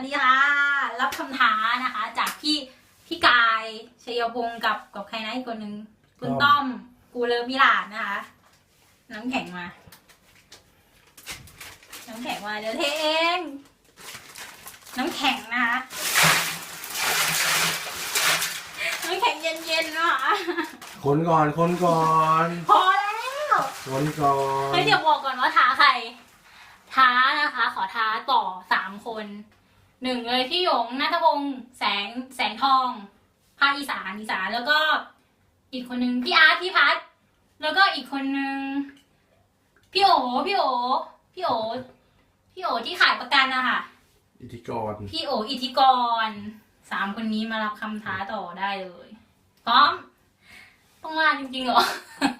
วัสดีค่ะ รับคำท้านะคะ จากพี่พี่กายชัยพงศ์กับกับใครนะอีกคนนึงคุณต้อมกูเลอมิลาดนะคะ น้ำแข็งมา น้ำแข็งมาเดี๋ยวเทเอง น้ำแข็งนะคะน้ำแข็งเย็นๆนะคะคนก่อนคนก่อนพอแล้วคนก่อนเฮ้ยเดี๋ยวบอกก่อนว่าท้าใครท้านะคะ ขอท้าต่อสามคน หนึ่งเลยพี่หยงนัทพงษ์แสงแสงทองภาคอีสานอีสานแล้วก็ อีกคนนึงพี่อาร์ตพี่พัทแล้วก็อีกคนนึงพี่โอพี่โอพี่โอพี่โอที่ขายประกันนะคะอิทธิกร พี่โออิทธิกรสามคนนี้มารับคำท้าต่อได้เลยพร้อมต้องมาจริงๆเหรอเอาแล้วนะ